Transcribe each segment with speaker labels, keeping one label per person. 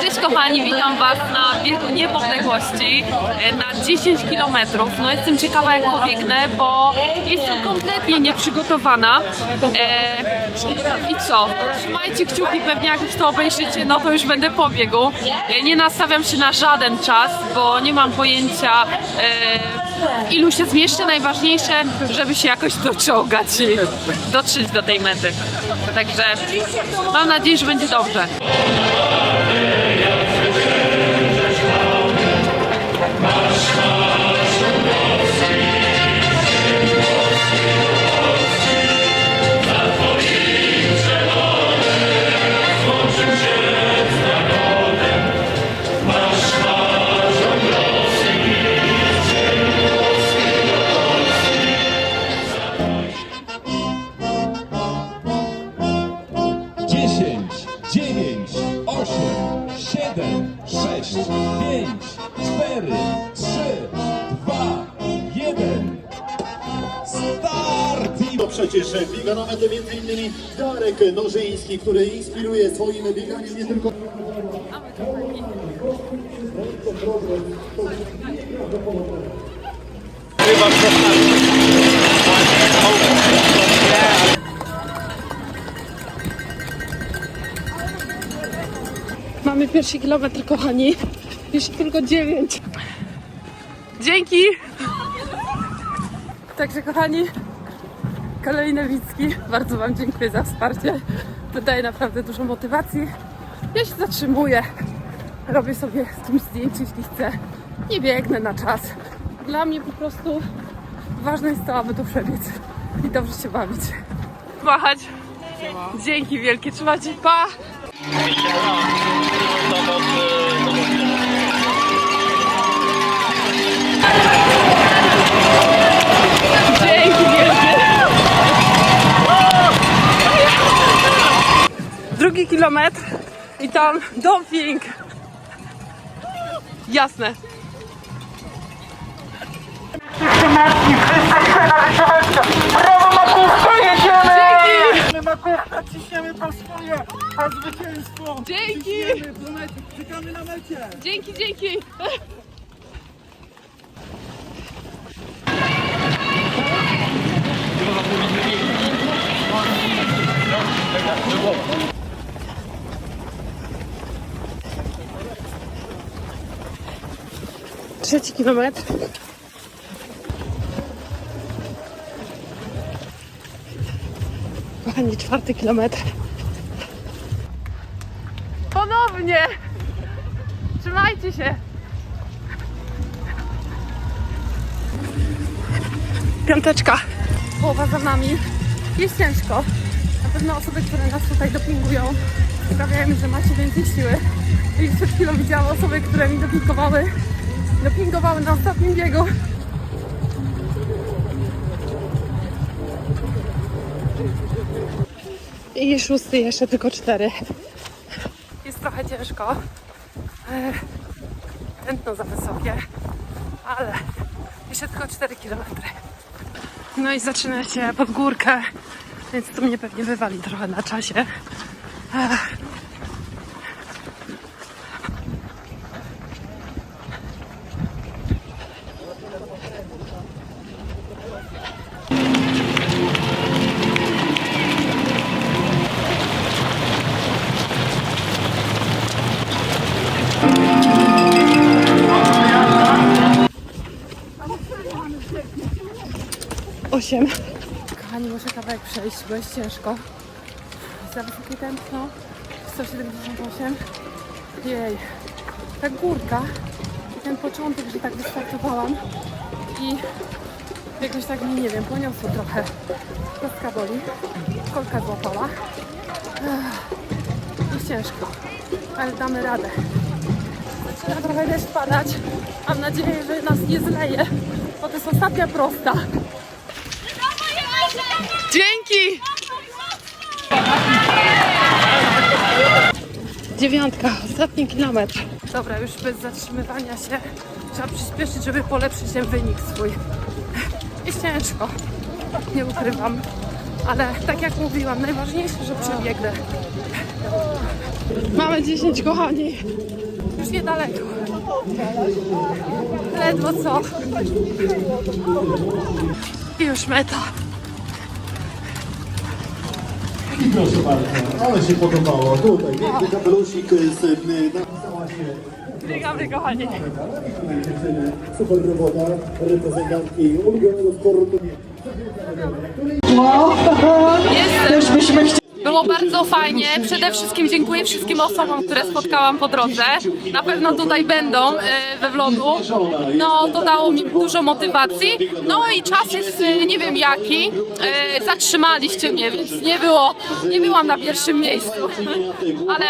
Speaker 1: Cześć kochani, witam Was na biegu niepodległości e, na 10 km. No jestem ciekawa jak pobiegnę, bo jestem kompletnie nieprzygotowana. E, I co? Trzymajcie kciuki, pewnie jak już to obejrzycie, no to już będę po biegu. E, nie nastawiam się na żaden czas, bo nie mam pojęcia e, ilu się zmieszczę. Najważniejsze, żeby się jakoś doczołgać i dotrzeć do tej mety. Także mam nadzieję, że będzie dobrze.
Speaker 2: Na metę m.in. Darek Nożyński, który inspiruje swoim bieganiem nie tylko
Speaker 1: Mamy pierwszy kilometr, kochani. Jeszcze tylko dziewięć. Dzięki! Także, kochani, kolej Nowicki, bardzo Wam dziękuję za wsparcie. To daje naprawdę dużo motywacji. Ja się zatrzymuję, robię sobie z kimś zdjęcie, jeśli chcę. Nie biegnę na czas. Dla mnie po prostu ważne jest to, aby tu przebiec i dobrze się bawić. Machać. Dzięki wielkie, trzymajcie, pa! Dzięki kilometr i tam doping. Jasne.
Speaker 3: Brawo Makówka, jedziemy!
Speaker 1: Dzięki.
Speaker 3: Makówka, ciśniemy po swoje, zwycięstwo!
Speaker 1: Dzięki.
Speaker 3: Ciśniemy do mety, czekamy na mecie!
Speaker 1: Dzięki, dzięki. Trzeci kilometr. Kochani, czwarty kilometr. Ponownie! Trzymajcie się! Piąteczka. Połowa za nami. Jest ciężko. Na pewno osoby, które nas tutaj dopingują, sprawiają, że macie więcej siły. I przed chwilą widziałam osoby, które mi dopingowały. Dopingowały na ostatnim biegu. I szósty jeszcze tylko cztery. Jest trochę ciężko. Tętno za wysokie, ale jeszcze tylko 4 km. No i zaczyna się pod górkę, więc to mnie pewnie wywali trochę na czasie. Ech. Osiem. Kochani, muszę kawałek przejść, bo jest ciężko. Za wysokie tętno. 178. Jej. Ta górka i ten początek, że tak wystartowałam i jakoś tak mnie, nie wiem, poniosło trochę. Kostka boli. Kolka złapała. Jest ciężko, ale damy radę. Zaczyna trochę deszcz padać. Mam nadzieję, że nas nie zleje, bo to jest ostatnia prosta. Dzięki! Dziewiątka, ostatni kilometr. Dobra, już bez zatrzymywania się. Trzeba przyspieszyć, żeby polepszyć ten wynik swój. Jest ciężko, nie ukrywam. Ale tak jak mówiłam, najważniejsze, że przebiegnę. Mamy 10 kochani. Już niedaleko. Ledwo co. I już meta.
Speaker 2: Proszę bardzo, ale się podobało. Tutaj piękny kapelusik z y, napisała się
Speaker 1: Biegamy kochani.
Speaker 2: super robota, reprezentantki ulubionego sportu.
Speaker 1: Jestem. Było bardzo fajnie. Przede wszystkim dziękuję wszystkim osobom, które spotkałam po drodze. Na pewno tutaj będą e, we vlogu. No, to dało mi dużo motywacji. No i czas jest e, nie wiem jaki. E, Zatrzymaliście mnie, więc nie było, nie byłam na pierwszym miejscu. Ale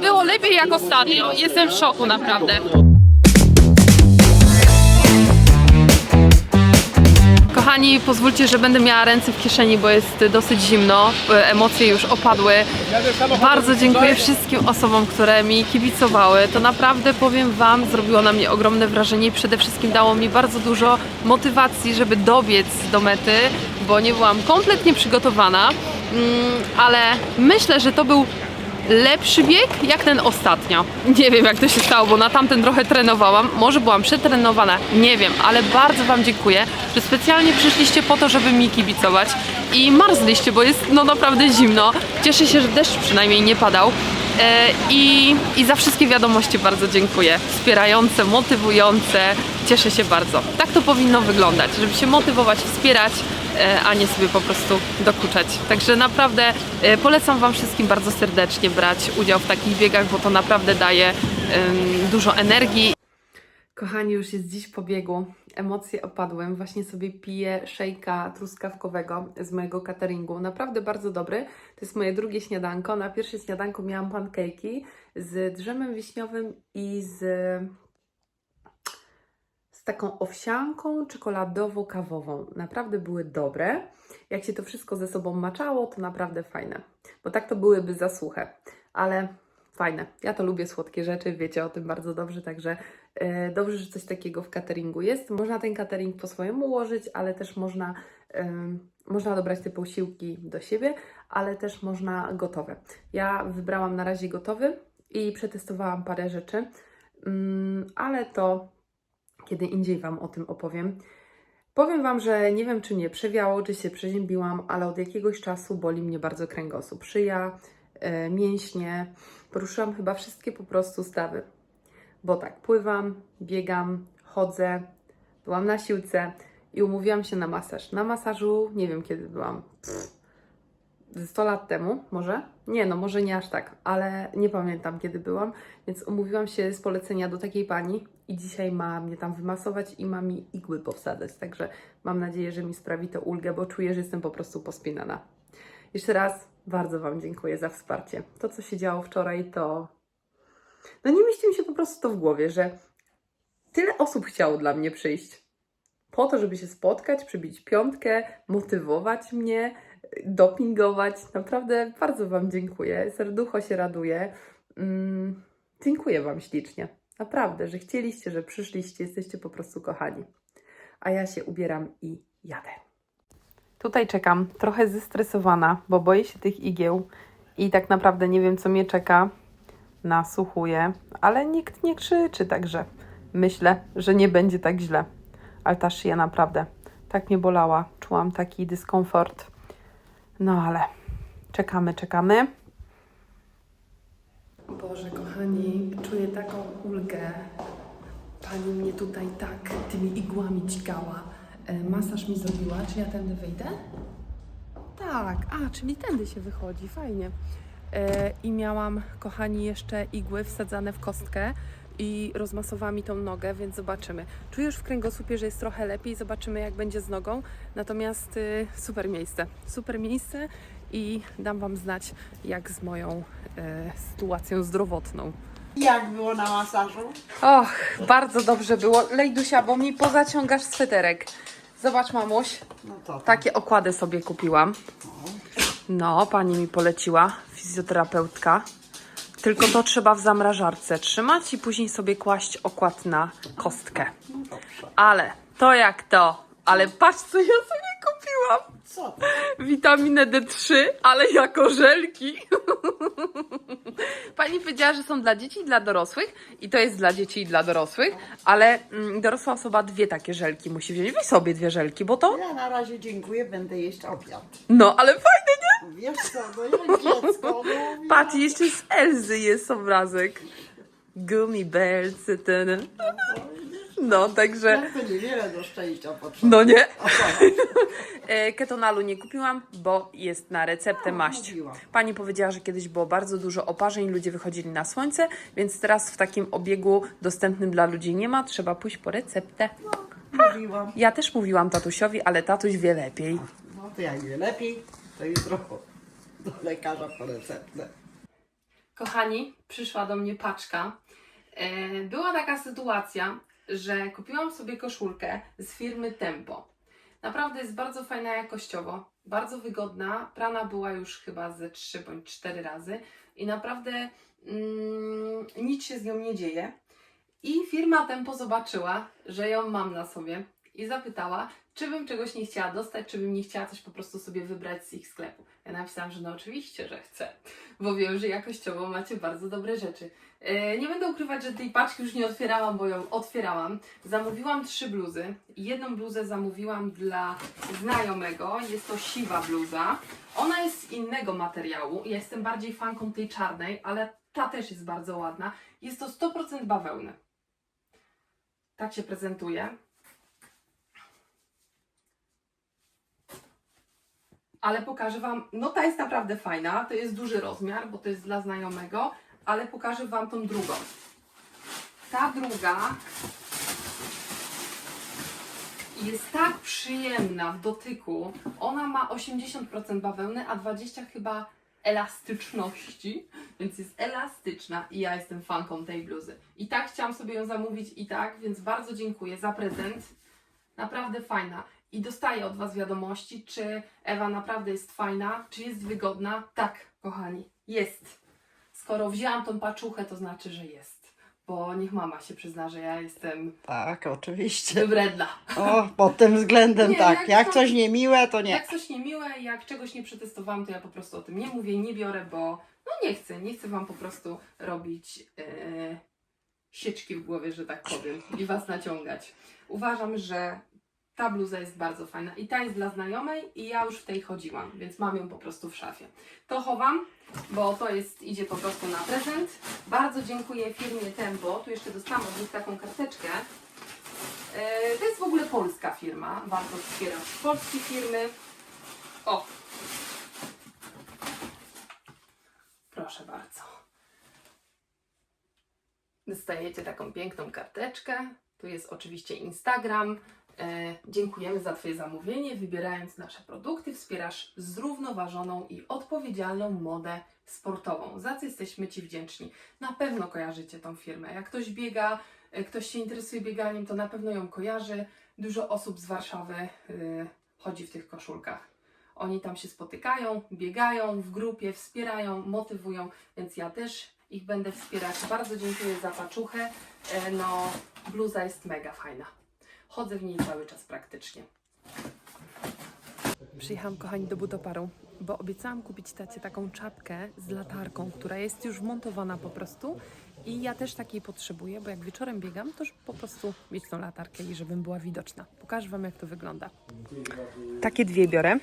Speaker 1: było lepiej jak ostatnio. Jestem w szoku naprawdę. Kochani, pozwólcie, że będę miała ręce w kieszeni, bo jest dosyć zimno. E, Emocje już opadły. Bardzo dziękuję wszystkim osobom, które mi kibicowały. To naprawdę, powiem Wam, zrobiło na mnie ogromne wrażenie i przede wszystkim dało mi bardzo dużo motywacji, żeby dobiec do mety, bo nie byłam kompletnie przygotowana. Mm, Ale myślę, że to był lepszy bieg jak ten ostatnio. Nie wiem jak to się stało, bo na tamten trochę trenowałam. Może byłam przetrenowana, nie wiem, ale bardzo Wam dziękuję, że specjalnie przyszliście po to, żeby mi kibicować i marzliście, bo jest no naprawdę zimno. Cieszę się, że deszcz przynajmniej nie padał. E, I, I za wszystkie wiadomości bardzo dziękuję. Wspierające, motywujące. Cieszę się bardzo. Tak to powinno wyglądać, żeby się motywować, wspierać, a nie sobie po prostu dokuczać. Także naprawdę e, polecam Wam wszystkim bardzo serdecznie brać udział w takich biegach, bo to naprawdę daje dużo energii. Kochani, już jest dziś po biegu. Emocje opadłem. Właśnie sobie piję szejka truskawkowego z mojego cateringu. Naprawdę bardzo dobry. To jest moje drugie śniadanko. Na pierwsze śniadanko miałam pancake'i z drzemem wiśniowym i z taką owsianką czekoladowo-kawową. Naprawdę były dobre. Jak się to wszystko ze sobą maczało, to naprawdę fajne. Bo tak to byłyby za suche. Ale fajne. Ja to lubię słodkie rzeczy, wiecie o tym bardzo dobrze, także e, dobrze, że coś takiego w cateringu jest. Można ten catering po swojemu ułożyć, ale też można, em, można dobrać te posiłki do siebie, ale też można gotowe. Ja wybrałam na razie gotowy i przetestowałam parę rzeczy, mm, ale to kiedy indziej Wam o tym opowiem. Powiem Wam, że nie wiem czy nie przewiało, czy się przeziębiłam, ale od jakiegoś czasu boli mnie bardzo kręgosłup, szyja, e, mięśnie. Poruszyłam chyba wszystkie po prostu stawy. Bo tak, pływam, biegam, chodzę, byłam na siłce i umówiłam się na masaż. Na masażu nie wiem kiedy byłam. Pff, 100 lat temu, może? Nie, no może nie aż tak, ale nie pamiętam kiedy byłam, więc umówiłam się z polecenia do takiej pani i dzisiaj ma mnie tam wymasować i ma mi igły powsadzać, także mam nadzieję, że mi sprawi to ulgę, bo czuję, że jestem po prostu pospinana. Jeszcze raz bardzo Wam dziękuję za wsparcie. To, co się działo wczoraj, to. No nie mieści mi się po prostu to w głowie, że tyle osób chciało dla mnie przyjść. Po to, żeby się spotkać, przybić piątkę, motywować mnie, dopingować. Naprawdę bardzo Wam dziękuję. Serducho się raduje. Mm, dziękuję Wam ślicznie. Naprawdę, że chcieliście, że przyszliście, jesteście po prostu kochani. A ja się ubieram i jadę. Tutaj czekam, trochę zestresowana, bo boję się tych igieł i tak naprawdę nie wiem, co mnie czeka. Nasłuchuję, ale nikt nie krzyczy, także myślę, że nie będzie tak źle. Ale ta szyja naprawdę tak mnie bolała. Czułam taki dyskomfort. No ale czekamy, czekamy. Boże, kochani, czuję taką ulgę. Pani mnie tutaj tak tymi igłami dźgała. E, masaż mi zrobiła. Czy ja tędy wyjdę? Tak, a, czyli tędy się wychodzi, fajnie. E, I miałam, kochani, jeszcze igły wsadzane w kostkę i rozmasowała mi tą nogę, więc zobaczymy. Czuję już w kręgosłupie, że jest trochę lepiej, zobaczymy jak będzie z nogą. Natomiast y, super miejsce, super miejsce i dam Wam znać, jak z moją e, sytuacją zdrowotną.
Speaker 3: Jak było na masażu?
Speaker 1: Och, bardzo dobrze było. Lejdusia, bo mi pozaciągasz sweterek. Zobacz, mamuś.
Speaker 3: No to
Speaker 1: Takie okłady sobie kupiłam. No, pani mi poleciła, fizjoterapeutka. Tylko to trzeba w zamrażarce trzymać i później sobie kłaść okład na kostkę. Ale to jak to Ale patrz, co ja sobie kupiłam.
Speaker 4: Co?
Speaker 1: Witaminę D3, ale jako żelki. Pani powiedziała, że są dla dzieci i dla dorosłych. I to jest dla dzieci i dla dorosłych. Ale mm, dorosła osoba dwie takie żelki musi wziąć. Weź sobie dwie żelki, bo to...
Speaker 4: Ja na razie dziękuję, będę jeść obiad.
Speaker 1: No, ale fajne, nie?
Speaker 4: Wiesz co, no ja dziecko, no
Speaker 1: Patrz, jeszcze z Elzy jest obrazek. Gummy bears. ten. No, także...
Speaker 4: Ja to niewiele do szczęścia potrzeba.
Speaker 1: No nie. E, Ketonalu nie kupiłam, bo jest na receptę maść.
Speaker 4: mówiłam.
Speaker 1: Pani powiedziała, że kiedyś było bardzo dużo oparzeń, ludzie wychodzili na słońce, więc teraz w takim obiegu dostępnym dla ludzi nie ma, trzeba pójść po receptę.
Speaker 4: Mówiłam.
Speaker 1: Ja też mówiłam tatusiowi, ale tatuś wie lepiej.
Speaker 4: No to jak wie lepiej, to jutro do lekarza po receptę.
Speaker 1: Kochani, przyszła do mnie paczka. E, Była taka sytuacja, że kupiłam sobie koszulkę z firmy Tempo. Naprawdę jest bardzo fajna jakościowo, bardzo wygodna. Prana była już chyba ze 3 bądź 4 razy i naprawdę mm, nic się z nią nie dzieje. I firma Tempo zobaczyła, że ją mam na sobie i zapytała, czy bym czegoś nie chciała dostać, czy bym nie chciała coś po prostu sobie wybrać z ich sklepu. Ja napisałam, że no oczywiście, że chcę, bo wiem, że jakościowo macie bardzo dobre rzeczy. E, Nie będę ukrywać, że tej paczki już nie otwierałam, bo ją otwierałam. Zamówiłam trzy bluzy. Jedną bluzę zamówiłam dla znajomego. Jest to siwa bluza. Ona jest z innego materiału. Ja jestem bardziej fanką tej czarnej, ale ta też jest bardzo ładna. Jest to 100% bawełny. Tak się prezentuje. Ale pokażę Wam, no ta jest naprawdę fajna, to jest duży rozmiar, bo to jest dla znajomego, ale pokażę Wam tą drugą. Ta druga jest tak przyjemna w dotyku. Ona ma 80% bawełny, a 20 chyba elastyczności, więc jest elastyczna i ja jestem fanką tej bluzy. I tak chciałam sobie ją zamówić i tak, więc bardzo dziękuję za prezent. Naprawdę fajna. I dostaję od Was wiadomości, czy Ewa naprawdę jest fajna, czy jest wygodna. Tak, kochani, jest. Skoro wzięłam tą paczuchę, to znaczy, że jest. Bo niech mama się przyzna, że ja jestem
Speaker 4: Tak, oczywiście.
Speaker 1: wybredna.
Speaker 4: O, pod tym względem
Speaker 1: Nie,
Speaker 4: tak.
Speaker 1: jak
Speaker 4: Jak
Speaker 1: to-
Speaker 4: coś niemiłe, to nie.
Speaker 1: Jak coś niemiłe, jak czegoś nie przetestowałam, to ja po prostu o tym nie mówię, nie biorę, bo no nie chcę, nie chcę Wam po prostu robić e, sieczki w głowie, że tak powiem, i Was naciągać. Uważam, że ta bluza jest bardzo fajna i ta jest dla znajomej i ja już w tej chodziłam, więc mam ją po prostu w szafie. To chowam, bo to jest, idzie po prostu na prezent. Bardzo dziękuję firmie Tempo, tu jeszcze dostałam od nich taką karteczkę. E, To jest w ogóle polska firma, warto wspierać polskie firmy. O! Proszę bardzo. Dostajecie taką piękną karteczkę. Tu jest oczywiście Instagram. E, dziękujemy za Twoje zamówienie. Wybierając nasze produkty, wspierasz zrównoważoną i odpowiedzialną modę sportową. Za co jesteśmy Ci wdzięczni. Na pewno kojarzycie tą firmę. Jak ktoś biega, e, ktoś się interesuje bieganiem, to na pewno ją kojarzy. Dużo osób z Warszawy y, chodzi w tych koszulkach. Oni tam się spotykają, biegają w grupie, wspierają, motywują, więc ja też ich będę wspierać. Bardzo dziękuję za paczuchę. E, No, bluza jest mega fajna. Chodzę w niej cały czas praktycznie. Przyjechałam, kochani, do Budoparu, bo obiecałam kupić tacie taką czapkę z latarką, która jest już wmontowana po prostu. I ja też takiej potrzebuję, bo jak wieczorem biegam, to po prostu mieć tą latarkę i żebym była widoczna. Pokażę Wam, jak to wygląda. Takie dwie biorę.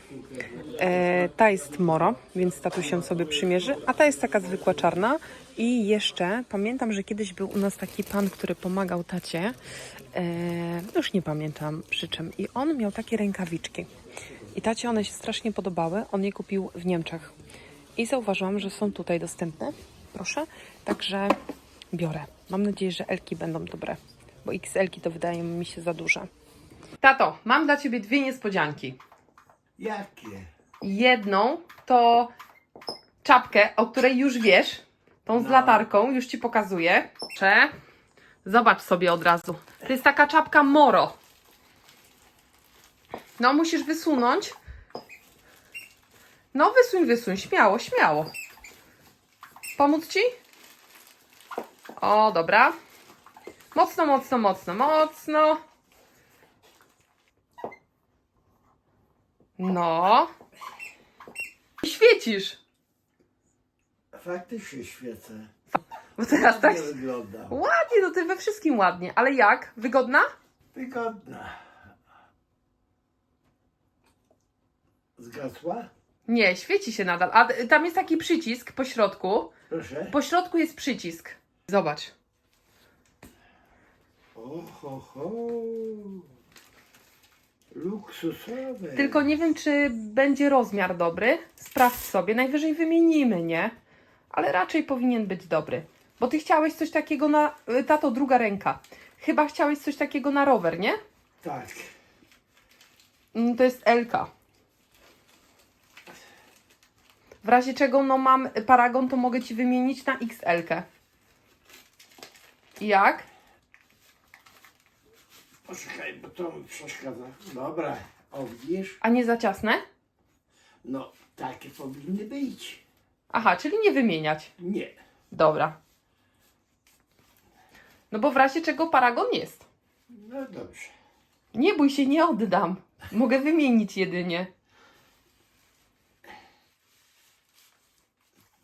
Speaker 1: E, ta jest moro, już tatusią sobie przymierzy, a ta jest taka zwykła czarna. I jeszcze pamiętam, że kiedyś był u nas taki pan, który pomagał tacie. E, już nie pamiętam przy czym. I on miał takie rękawiczki. I tacie one się strasznie podobały. On je kupił w Niemczech. I zauważyłam, że są tutaj dostępne. Proszę. Także biorę. Mam nadzieję, że Elki będą dobre. Bo XL-ki to wydaje mi się za duże. Tato, mam dla Ciebie dwie niespodzianki.
Speaker 4: Jakie?
Speaker 1: Jedną to czapkę, o której już wiesz. Tą z latarką, już Ci pokazuję. Proszę. Zobacz sobie od razu. To jest taka czapka Moro. No, musisz wysunąć. No, wysuń, wysuń. Śmiało, śmiało. Pomóc Ci? O, dobra. Mocno, mocno, mocno, mocno. No. Świecisz.
Speaker 4: Faktycznie świecę.
Speaker 1: Bo teraz tak...
Speaker 4: Nie wygląda.
Speaker 1: Ładnie, no ty we wszystkim ładnie. Ale jak? Wygodna?
Speaker 4: Wygodna. Zgasła?
Speaker 1: Nie, świeci się nadal. A y, tam jest taki przycisk po środku.
Speaker 4: Proszę.
Speaker 1: Po środku jest przycisk. Zobacz.
Speaker 4: Oho, ho. Luksusowe.
Speaker 1: Tylko nie wiem, czy będzie rozmiar dobry. Sprawdź sobie. Najwyżej wymienimy, nie? Ale raczej powinien być dobry. Bo ty chciałeś coś takiego na. y, Tato, druga ręka. Chyba chciałeś coś takiego na rower, nie?
Speaker 4: Tak.
Speaker 1: Mm, To jest LK. W razie czego, no mam paragon, to mogę ci wymienić na XL. -kę. Jak?
Speaker 4: Poczekaj, bo to mi przeszkadza. Dobra. O, widzisz?
Speaker 1: A nie za ciasne?
Speaker 4: No, takie powinny być.
Speaker 1: Aha, czyli nie wymieniać.
Speaker 4: Nie.
Speaker 1: Dobra. No bo w razie czego paragon jest.
Speaker 4: No dobrze.
Speaker 1: Nie bój się, nie oddam. Mogę wymienić jedynie.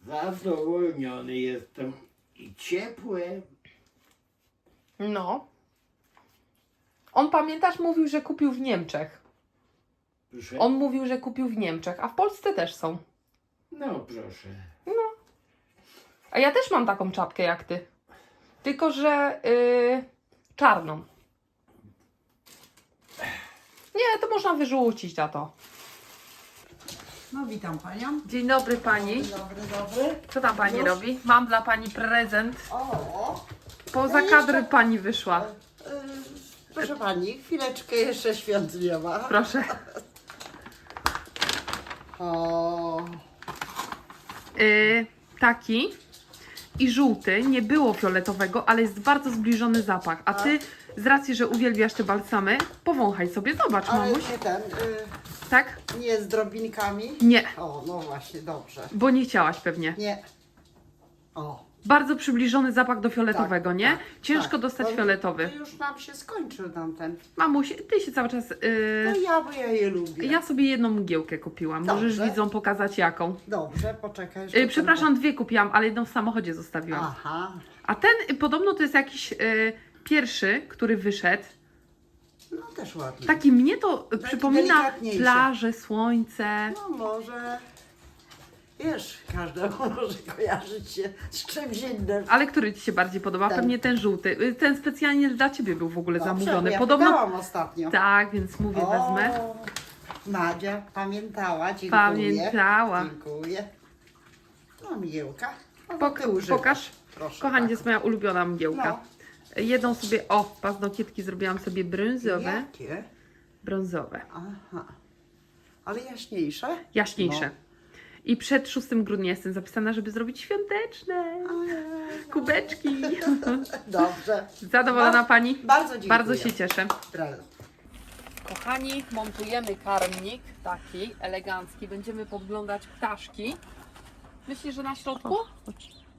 Speaker 4: Zadowolniony jestem. I ciepłe.
Speaker 1: No. On pamiętasz, mówił, że kupił w Niemczech.
Speaker 4: Proszę.
Speaker 1: On mówił, że kupił w Niemczech, a w Polsce też są.
Speaker 4: No proszę.
Speaker 1: A ja też mam taką czapkę jak ty. Tylko, że yy, czarną. Nie, to można wyrzucić na to.
Speaker 5: No witam panią.
Speaker 1: Dzień dobry pani.
Speaker 5: Dobry, dobry.
Speaker 1: Co tam pani
Speaker 5: Już?
Speaker 1: robi? Mam dla pani prezent.
Speaker 5: O,
Speaker 1: Poza
Speaker 5: No
Speaker 1: kadry
Speaker 5: jeszcze-
Speaker 1: pani wyszła.
Speaker 5: y, proszę pani, chwileczkę jeszcze świąt nie ma.
Speaker 1: Proszę.
Speaker 5: O,
Speaker 1: Yy, taki i żółty. Nie było fioletowego, ale jest bardzo zbliżony zapach. A ty, z racji, że uwielbiasz te balsamy, powąchaj sobie. Zobacz,
Speaker 5: ale
Speaker 1: mamuś.
Speaker 5: nie ten, y,
Speaker 1: Tak?
Speaker 5: nie z drobinkami.
Speaker 1: Nie,
Speaker 5: O, no właśnie, dobrze.
Speaker 1: bo nie chciałaś pewnie.
Speaker 5: Nie. O.
Speaker 1: Bardzo przybliżony zapach do fioletowego,
Speaker 5: tak,
Speaker 1: nie?
Speaker 5: tak,
Speaker 1: Ciężko
Speaker 5: tak.
Speaker 1: dostać
Speaker 5: No,
Speaker 1: fioletowy.
Speaker 5: to Już nam się skończył tamten.
Speaker 1: Mamuś, ty się cały czas...
Speaker 5: No
Speaker 1: Yy,
Speaker 5: ja, bo ja je lubię.
Speaker 1: ja sobie jedną mgiełkę kupiłam. Możesz
Speaker 5: Dobrze.
Speaker 1: widzom pokazać jaką.
Speaker 5: Dobrze, poczekaj. jeszcze
Speaker 1: Yy, przepraszam, dwie kupiłam, ale jedną w samochodzie
Speaker 5: ten-
Speaker 1: zostawiłam.
Speaker 5: Aha.
Speaker 1: A ten y, podobno to jest jakiś y, pierwszy, który wyszedł.
Speaker 5: No też ładnie.
Speaker 1: Taki mnie to y, przypomina
Speaker 5: delikatniejszy.
Speaker 1: plażę, słońce.
Speaker 5: No może... Wiesz, każdemu może kojarzyć się z czymś innym.
Speaker 1: Ale który ci się bardziej podoba?
Speaker 5: Ten.
Speaker 1: Pewnie ten żółty. Y, Ten specjalnie dla ciebie był w ogóle
Speaker 5: Dobrze,
Speaker 1: zamówiony.
Speaker 5: ja
Speaker 1: Podobno.
Speaker 5: ostatnio.
Speaker 1: Tak, więc mówię, wezmę.
Speaker 5: O, Madzia pamiętała, dziękuję.
Speaker 1: Pamiętała.
Speaker 5: Dziękuję. No, mgiełka. No,
Speaker 1: Pok- pokaż.
Speaker 5: Proszę
Speaker 1: Kochani, to
Speaker 5: bardzo.
Speaker 1: jest moja ulubiona mgiełka. Jedną sobie, o, paznokietki zrobiłam sobie brązowe.
Speaker 5: Jakie?
Speaker 1: Brązowe.
Speaker 5: Aha. Ale jaśniejsze?
Speaker 1: Jaśniejsze.
Speaker 5: No.
Speaker 1: I przed 6 grudnia jestem zapisana, żeby zrobić świąteczne kubeczki.
Speaker 5: Dobrze.
Speaker 1: Zadowolona pani?
Speaker 5: Bardzo dziękuję.
Speaker 1: Bardzo się cieszę.
Speaker 5: Brawo.
Speaker 1: Kochani, montujemy karmnik taki elegancki. Będziemy podglądać ptaszki. Myślisz, że na środku?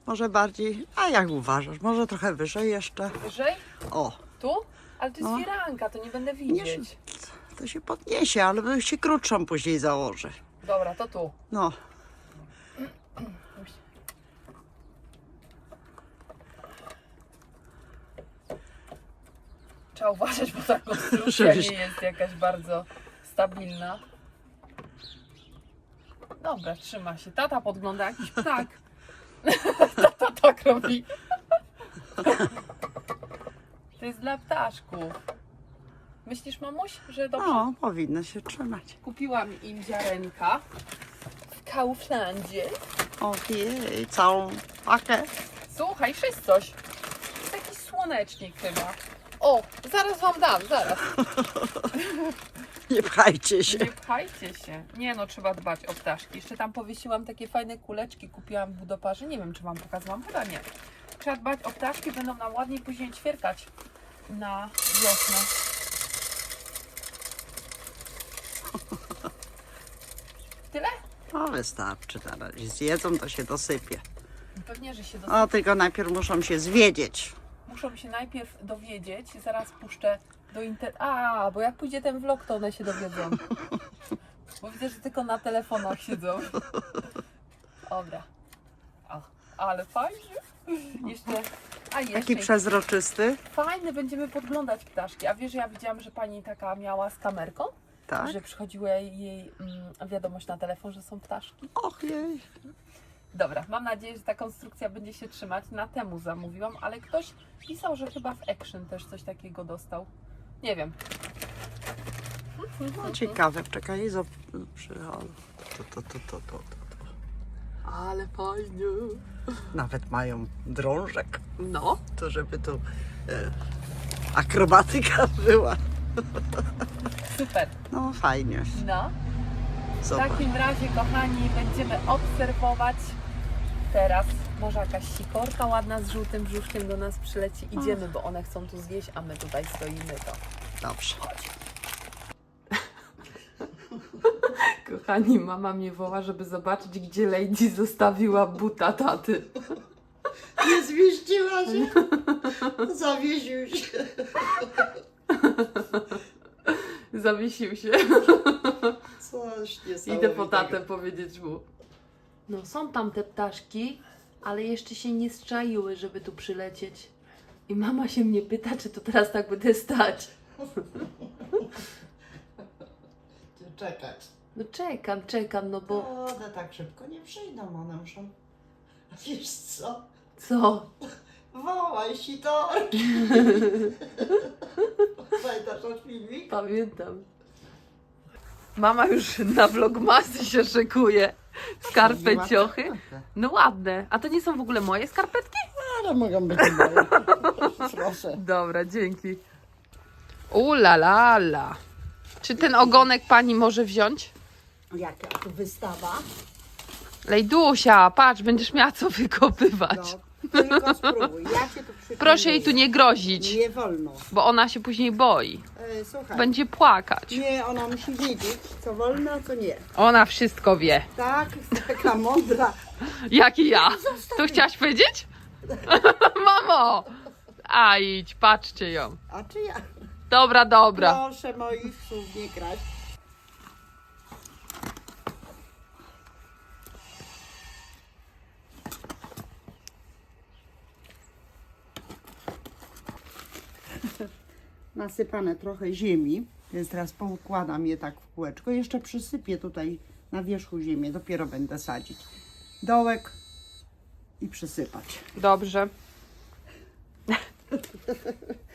Speaker 5: Może bardziej, a jak uważasz? Może trochę wyżej jeszcze?
Speaker 1: Wyżej?
Speaker 5: O,
Speaker 1: Tu? Ale to jest
Speaker 5: No.
Speaker 1: firanka, to nie będę
Speaker 5: Nie,
Speaker 1: widzieć.
Speaker 5: to się podniesie, ale się krótszą później założy.
Speaker 1: Dobra, to tu.
Speaker 5: No.
Speaker 1: Trzeba uważać, bo ta konstrukcja
Speaker 5: Żebyś-
Speaker 1: nie jest jakaś bardzo stabilna. Dobra, trzyma się. Tata podgląda jakiś ptak. Tata tak robi. To jest dla ptaszków. Myślisz, mamuś, że dobrze?
Speaker 5: No, powinno się trzymać.
Speaker 1: Kupiłam im ziarenka w Kauflandzie.
Speaker 5: Ojej, całą pakę.
Speaker 1: Słuchaj, jest coś. Taki słonecznik chyba. O, zaraz wam dam, zaraz.
Speaker 5: Nie pchajcie się.
Speaker 1: Nie pchajcie się. Nie no, trzeba dbać o ptaszki. Jeszcze tam powiesiłam takie fajne kuleczki, kupiłam w budoparze. Nie wiem, czy wam pokazałam, chyba nie. Trzeba dbać o ptaszki, będą nam ładniej później ćwierkać na wiosnę. Tyle?
Speaker 5: No wystarczy teraz. Zjedzą, to się dosypie.
Speaker 1: Pewnie, że się dosyć.
Speaker 5: O, tylko najpierw muszą się zwiedzieć.
Speaker 1: Muszą się najpierw dowiedzieć, zaraz puszczę do inter... A, bo jak pójdzie ten vlog, to one się dowiedzą. Bo widzę, że tylko na telefonach siedzą. Dobra. O, ale fajnie. Jeszcze, a jeszcze
Speaker 5: Taki przezroczysty.
Speaker 1: fajny, będziemy podglądać ptaszki. A wiesz, ja widziałam, że pani taka miała z kamerką?
Speaker 5: Tak?
Speaker 1: Że przychodziła jej mm, wiadomość na telefon, że są ptaszki.
Speaker 5: Och jej.
Speaker 1: Dobra, mam nadzieję, że ta konstrukcja będzie się trzymać. Na temu zamówiłam, ale ktoś pisał, że chyba w Action też coś takiego dostał. Nie wiem.
Speaker 5: No, ciekawe, czekaj, zo... przychodzę. To, to, to, to, to, to.
Speaker 1: Ale fajnie.
Speaker 5: Nawet mają drążek,
Speaker 1: No.
Speaker 5: to żeby tu e, akrobatyka była.
Speaker 1: Super.
Speaker 5: No fajnie.
Speaker 1: No. W takim razie, kochani, będziemy obserwować. Teraz może jakaś sikorka ładna z żółtym brzuszkiem do nas przyleci. Idziemy, bo one chcą tu zjeść, a my tutaj stoimy. To
Speaker 5: Dobrze.
Speaker 1: Kochani, mama mnie woła, żeby zobaczyć, gdzie Lady zostawiła buta taty.
Speaker 5: Nie zmieściła się. Zawiesił się.
Speaker 1: Zawiesił się.
Speaker 5: Coś
Speaker 1: Idę po tatę powiedzieć mu. No, są tam te ptaszki, ale jeszcze się nie zczaiły, żeby tu przylecieć. I mama się mnie pyta, czy to teraz tak będę stać.
Speaker 5: Czekać.
Speaker 1: No czekam, czekam, no bo
Speaker 5: One tak szybko nie przyjdą, one muszą... Wiesz co?
Speaker 1: co?
Speaker 5: Wołaj sitor. Pamiętasz ten filmik?
Speaker 1: Pamiętam. Mama już na vlogmasy się szykuje. Skarpeciochy. No ładne. A to nie są w ogóle moje skarpetki?
Speaker 5: Ale mogą być moje. Proszę.
Speaker 1: Dobra, dzięki. Ula la la. Czy ten ogonek pani może wziąć?
Speaker 5: Jaka tu wystawa?
Speaker 1: Lejdusia, patrz, będziesz miała co wykopywać.
Speaker 5: No, tylko spróbuj. Ja cię tu przypilnuję.
Speaker 1: Proszę jej tu nie grozić,
Speaker 5: Nie wolno.
Speaker 1: bo ona się później boi.
Speaker 5: E, słuchaj.
Speaker 1: Będzie płakać.
Speaker 5: Nie, ona musi wiedzieć, co wolno, a co nie.
Speaker 1: Ona wszystko wie.
Speaker 5: Tak, taka mądra.
Speaker 1: Jak i ja. To chciałaś powiedzieć? Mamo! A idź, patrzcie ją.
Speaker 5: A czy ja?
Speaker 1: Dobra, dobra.
Speaker 5: Proszę moich słów nie kraść. Nasypane trochę ziemi, więc teraz poukładam je tak w kółeczko. Jeszcze przysypię tutaj na wierzchu ziemię, dopiero będę sadzić. Dołek i przysypać.
Speaker 1: Dobrze.